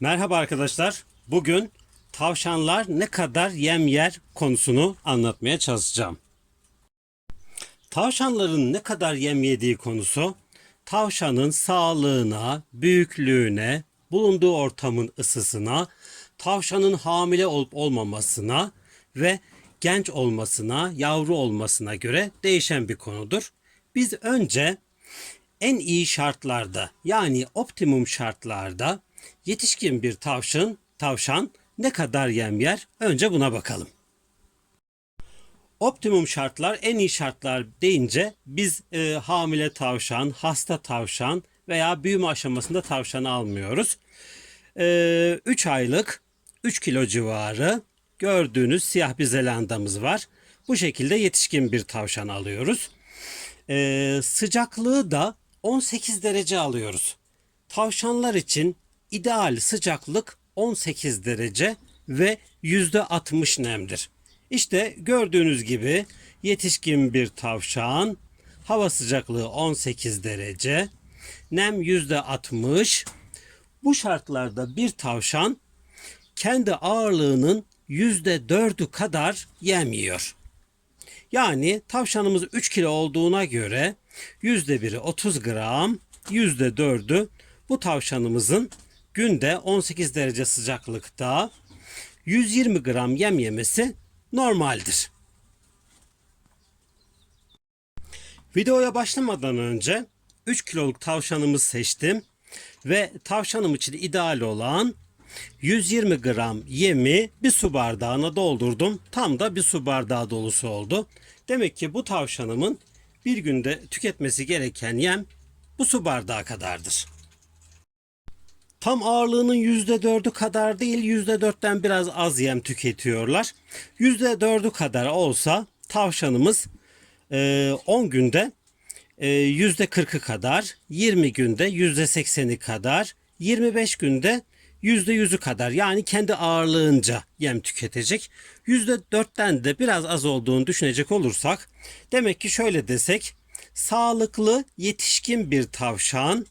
Merhaba arkadaşlar. Bugün tavşanlar ne kadar yem yer konusunu anlatmaya çalışacağım. Tavşanların ne kadar yem yediği konusu tavşanın sağlığına, büyüklüğüne, bulunduğu ortamın ısısına, tavşanın hamile olup olmamasına ve genç olmasına, yavru olmasına göre değişen bir konudur. Biz önce en iyi şartlarda yani optimum şartlarda yetişkin bir tavşan, tavşan ne kadar yem yer? Önce buna bakalım. Optimum şartlar, en iyi şartlar deyince biz e, hamile tavşan, hasta tavşan veya büyüme aşamasında tavşanı almıyoruz. 3 aylık 3 kilo civarı gördüğünüz siyah bir zelandamız var. Bu şekilde yetişkin bir tavşan alıyoruz. Ee, sıcaklığı da 18 derece alıyoruz. Tavşanlar için ideal sıcaklık 18 derece ve %60 nemdir. İşte gördüğünüz gibi yetişkin bir tavşan, hava sıcaklığı 18 derece, nem %60. Bu şartlarda bir tavşan kendi ağırlığının %4'ü kadar yem yiyor. Yani tavşanımız 3 kilo olduğuna göre %1'i 30 gram, %4'ü bu tavşanımızın günde 18 derece sıcaklıkta 120 gram yem yemesi normaldir. Videoya başlamadan önce 3 kiloluk tavşanımı seçtim ve tavşanım için ideal olan 120 gram yemi bir su bardağına doldurdum. Tam da bir su bardağı dolusu oldu. Demek ki bu tavşanımın bir günde tüketmesi gereken yem bu su bardağı kadardır. Tam ağırlığının %4'ü kadar değil %4'ten biraz az yem tüketiyorlar. %4'ü kadar olsa tavşanımız e, 10 günde e, %40'ı kadar, 20 günde %80'i kadar, 25 günde %100'ü kadar yani kendi ağırlığınca yem tüketecek. %4'ten de biraz az olduğunu düşünecek olursak demek ki şöyle desek sağlıklı yetişkin bir tavşan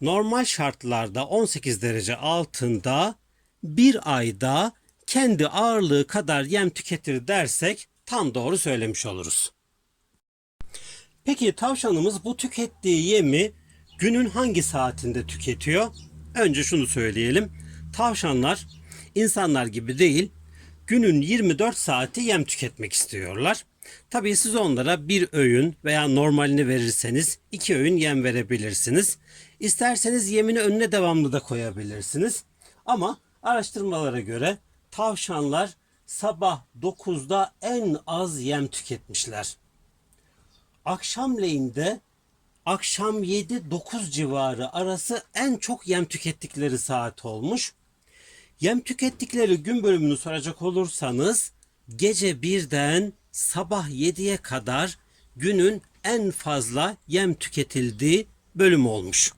normal şartlarda 18 derece altında bir ayda kendi ağırlığı kadar yem tüketir dersek tam doğru söylemiş oluruz. Peki tavşanımız bu tükettiği yemi günün hangi saatinde tüketiyor? Önce şunu söyleyelim. Tavşanlar insanlar gibi değil, günün 24 saati yem tüketmek istiyorlar. Tabii siz onlara bir öğün veya normalini verirseniz iki öğün yem verebilirsiniz. İsterseniz yemini önüne devamlı da koyabilirsiniz. Ama araştırmalara göre tavşanlar sabah 9'da en az yem tüketmişler. Akşamleyin de akşam 7-9 civarı arası en çok yem tükettikleri saat olmuş. Yem tükettikleri gün bölümünü soracak olursanız gece birden sabah 7'ye kadar günün en fazla yem tüketildiği bölüm olmuş.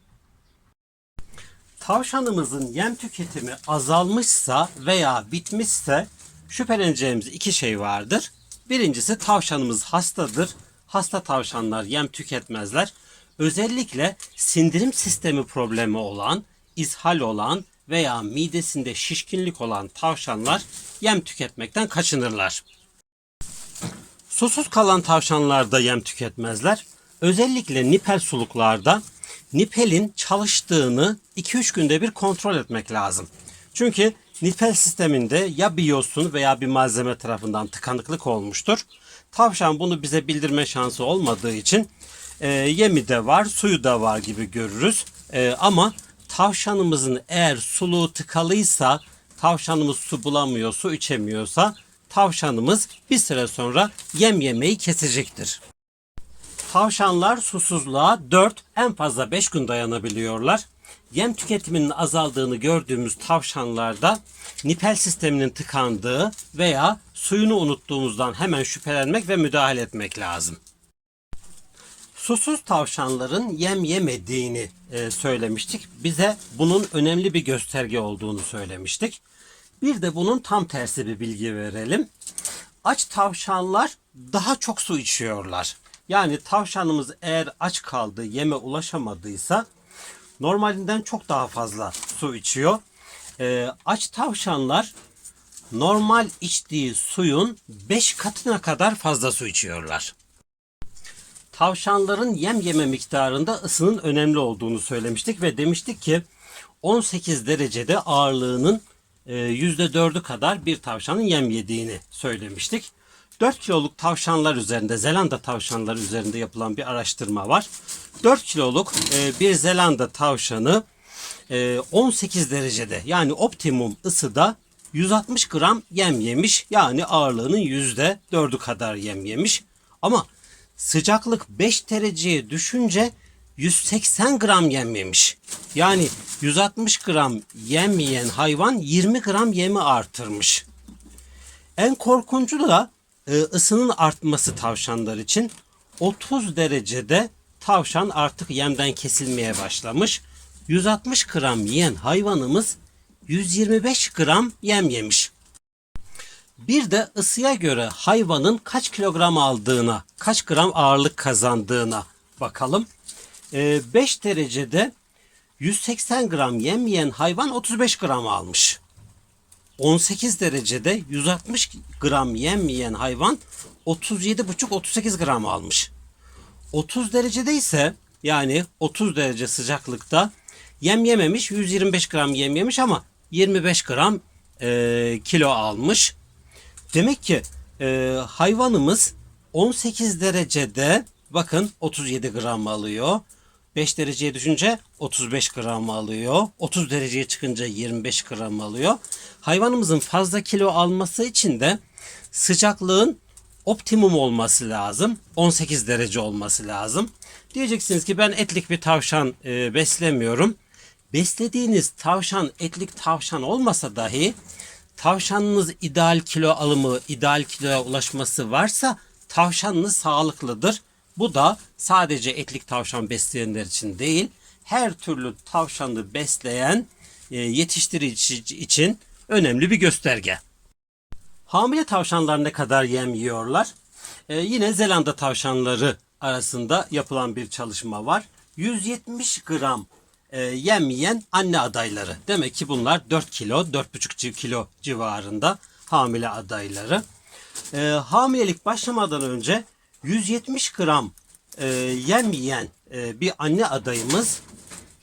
Tavşanımızın yem tüketimi azalmışsa veya bitmişse şüpheleneceğimiz iki şey vardır. Birincisi tavşanımız hastadır. Hasta tavşanlar yem tüketmezler. Özellikle sindirim sistemi problemi olan, ishal olan veya midesinde şişkinlik olan tavşanlar yem tüketmekten kaçınırlar. Susuz kalan tavşanlar da yem tüketmezler. Özellikle nipel suluklarda nipelin çalıştığını 2-3 günde bir kontrol etmek lazım. Çünkü nipel sisteminde ya bir yosun veya bir malzeme tarafından tıkanıklık olmuştur. Tavşan bunu bize bildirme şansı olmadığı için e, yemi de var, suyu da var gibi görürüz. E, ama tavşanımızın eğer suluğu tıkalıysa, tavşanımız su bulamıyor, su içemiyorsa tavşanımız bir süre sonra yem yemeyi kesecektir. Tavşanlar susuzluğa 4 en fazla 5 gün dayanabiliyorlar. Yem tüketiminin azaldığını gördüğümüz tavşanlarda nipel sisteminin tıkandığı veya suyunu unuttuğumuzdan hemen şüphelenmek ve müdahale etmek lazım. Susuz tavşanların yem yemediğini e, söylemiştik. Bize bunun önemli bir gösterge olduğunu söylemiştik. Bir de bunun tam tersi bir bilgi verelim. Aç tavşanlar daha çok su içiyorlar. Yani tavşanımız eğer aç kaldı, yeme ulaşamadıysa normalinden çok daha fazla su içiyor. Ee, aç tavşanlar normal içtiği suyun 5 katına kadar fazla su içiyorlar. Tavşanların yem yeme miktarında ısının önemli olduğunu söylemiştik ve demiştik ki 18 derecede ağırlığının %4'ü kadar bir tavşanın yem yediğini söylemiştik. 4 kiloluk tavşanlar üzerinde, Zelanda tavşanları üzerinde yapılan bir araştırma var. 4 kiloluk e, bir Zelanda tavşanı e, 18 derecede yani optimum ısıda 160 gram yem yemiş. Yani ağırlığının %4'ü kadar yem yemiş. Ama sıcaklık 5 dereceye düşünce 180 gram yem. Yani 160 gram yem yiyen hayvan 20 gram yemi artırmış. En korkuncu da e, ısının artması tavşanlar için. 30 derecede tavşan artık yemden kesilmeye başlamış. 160 gram yiyen hayvanımız 125 gram yem yemiş. Bir de ısıya göre hayvanın kaç kilogram aldığına, kaç gram ağırlık kazandığına bakalım. E, 5 derecede 180 gram yem yiyen hayvan 35 gram almış. 18 derecede 160 gram yem yiyen hayvan 37,5-38 gram almış. 30 derecede ise yani 30 derece sıcaklıkta yem yememiş 125 gram yem yemiş ama 25 gram e, kilo almış. Demek ki e, hayvanımız 18 derecede bakın 37 gram alıyor. 5 dereceye düşünce 35 gram alıyor. 30 dereceye çıkınca 25 gram alıyor. Hayvanımızın fazla kilo alması için de sıcaklığın optimum olması lazım. 18 derece olması lazım. Diyeceksiniz ki ben etlik bir tavşan e, beslemiyorum. Beslediğiniz tavşan etlik tavşan olmasa dahi tavşanınız ideal kilo alımı, ideal kiloya ulaşması varsa tavşanınız sağlıklıdır. Bu da sadece etlik tavşan besleyenler için değil, her türlü tavşanı besleyen e, yetiştirici için önemli bir gösterge. Hamile tavşanlar ne kadar yem yiyorlar? E, yine Zelanda tavşanları arasında yapılan bir çalışma var. 170 gram e, yem yiyen anne adayları. Demek ki bunlar 4 kilo, 4,5 kilo civarında hamile adayları. E, hamilelik başlamadan önce 170 gram e, yem yiyen e, bir anne adayımız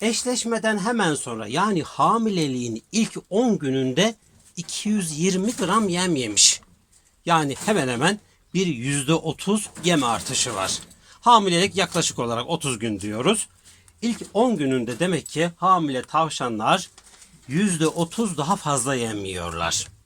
eşleşmeden hemen sonra yani hamileliğin ilk 10 gününde 220 gram yem yemiş. Yani hemen hemen bir %30 yem artışı var. Hamilelik yaklaşık olarak 30 gün diyoruz. İlk 10 gününde demek ki hamile tavşanlar %30 daha fazla yem.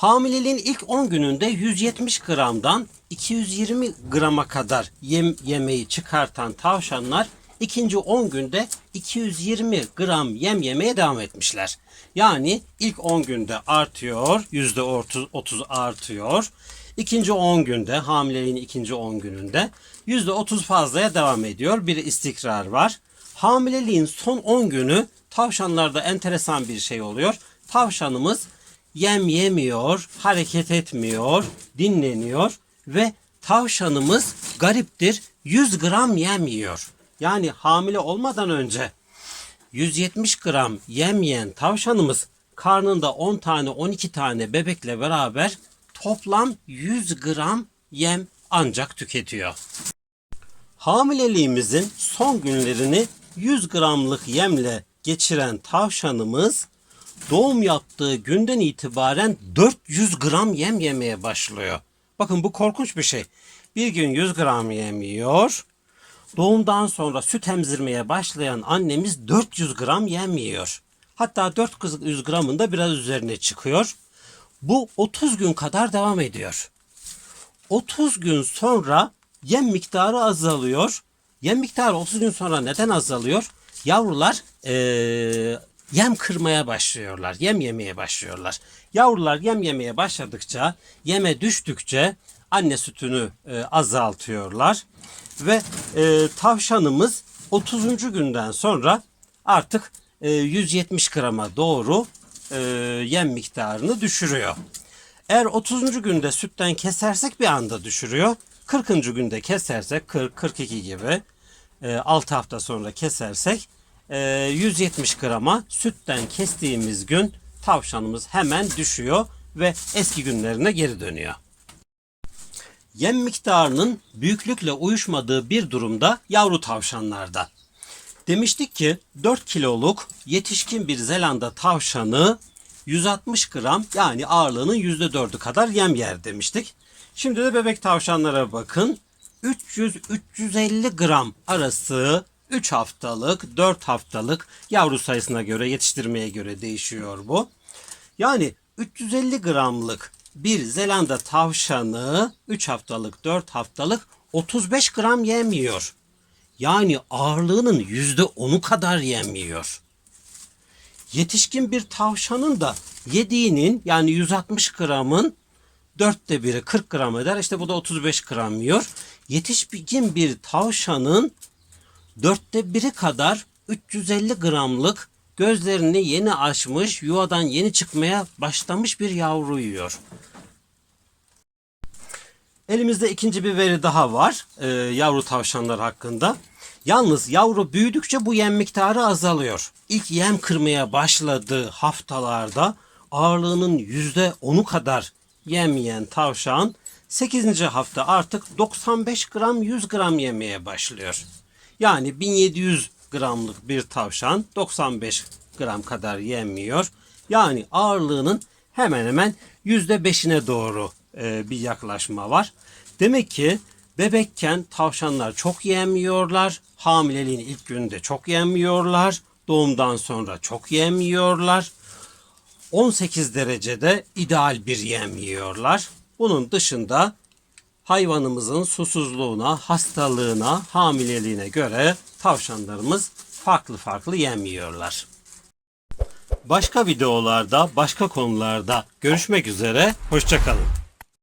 Hamileliğin ilk 10 gününde 170 gramdan 220 grama kadar yem yemeği çıkartan tavşanlar ikinci 10 günde 220 gram yem yemeye devam etmişler. Yani ilk 10 günde artıyor, %30 30 artıyor. İkinci 10 günde, hamileliğin ikinci 10 gününde %30 fazlaya devam ediyor. Bir istikrar var. Hamileliğin son 10 günü tavşanlarda enteresan bir şey oluyor. Tavşanımız yem yemiyor, hareket etmiyor, dinleniyor ve tavşanımız gariptir 100 gram yem yiyor. Yani hamile olmadan önce 170 gram yem yiyen tavşanımız karnında 10 tane 12 tane bebekle beraber toplam 100 gram yem ancak tüketiyor. Hamileliğimizin son günlerini 100 gramlık yemle geçiren tavşanımız doğum yaptığı günden itibaren 400 gram yem yemeye başlıyor. Bakın bu korkunç bir şey. Bir gün 100 gram yem yiyor. Doğumdan sonra süt emzirmeye başlayan annemiz 400 gram yem yiyor. Hatta 400 gramın da biraz üzerine çıkıyor. Bu 30 gün kadar devam ediyor. 30 gün sonra yem miktarı azalıyor. Yem miktarı 30 gün sonra neden azalıyor? Yavrular eee, yem kırmaya başlıyorlar. Yem yemeye başlıyorlar. Yavrular yem yemeye başladıkça, yeme düştükçe anne sütünü e, azaltıyorlar. Ve e, tavşanımız 30. günden sonra artık e, 170 grama doğru e, yem miktarını düşürüyor. Eğer 30. günde sütten kesersek bir anda düşürüyor. 40. günde kesersek 40-42 gibi 6 hafta sonra kesersek e, 170 grama sütten kestiğimiz gün tavşanımız hemen düşüyor ve eski günlerine geri dönüyor. Yem miktarının büyüklükle uyuşmadığı bir durumda yavru tavşanlarda. Demiştik ki 4 kiloluk yetişkin bir Zelanda tavşanı 160 gram yani ağırlığının %4'ü kadar yem yer demiştik. Şimdi de bebek tavşanlara bakın. 300-350 gram arası 3 haftalık, 4 haftalık yavru sayısına göre, yetiştirmeye göre değişiyor bu. Yani 350 gramlık bir Zelanda tavşanı 3 haftalık, 4 haftalık 35 gram yemiyor. Yani ağırlığının %10'u kadar yemiyor. Yetişkin bir tavşanın da yediğinin yani 160 gramın dörtte biri 40 gram eder. İşte bu da 35 gram yiyor. Yetişkin bir tavşanın dörtte biri kadar 350 gramlık gözlerini yeni açmış, yuvadan yeni çıkmaya başlamış bir yavru yiyor. Elimizde ikinci bir veri daha var e, yavru tavşanlar hakkında. Yalnız yavru büyüdükçe bu yem miktarı azalıyor. İlk yem kırmaya başladığı haftalarda ağırlığının %10'u kadar yem yiyen tavşan 8. hafta artık 95 gram 100 gram yemeye başlıyor. Yani 1700 gramlık bir tavşan 95 gram kadar yemiyor. Yani ağırlığının hemen hemen %5'ine doğru e, bir yaklaşma var. Demek ki bebekken tavşanlar çok yemiyorlar. Hamileliğin ilk gününde çok yemiyorlar. Doğumdan sonra çok yemiyorlar. 18 derecede ideal bir yem yiyorlar. Bunun dışında hayvanımızın susuzluğuna, hastalığına, hamileliğine göre tavşanlarımız farklı farklı yem yiyorlar. Başka videolarda, başka konularda görüşmek üzere. Hoşçakalın.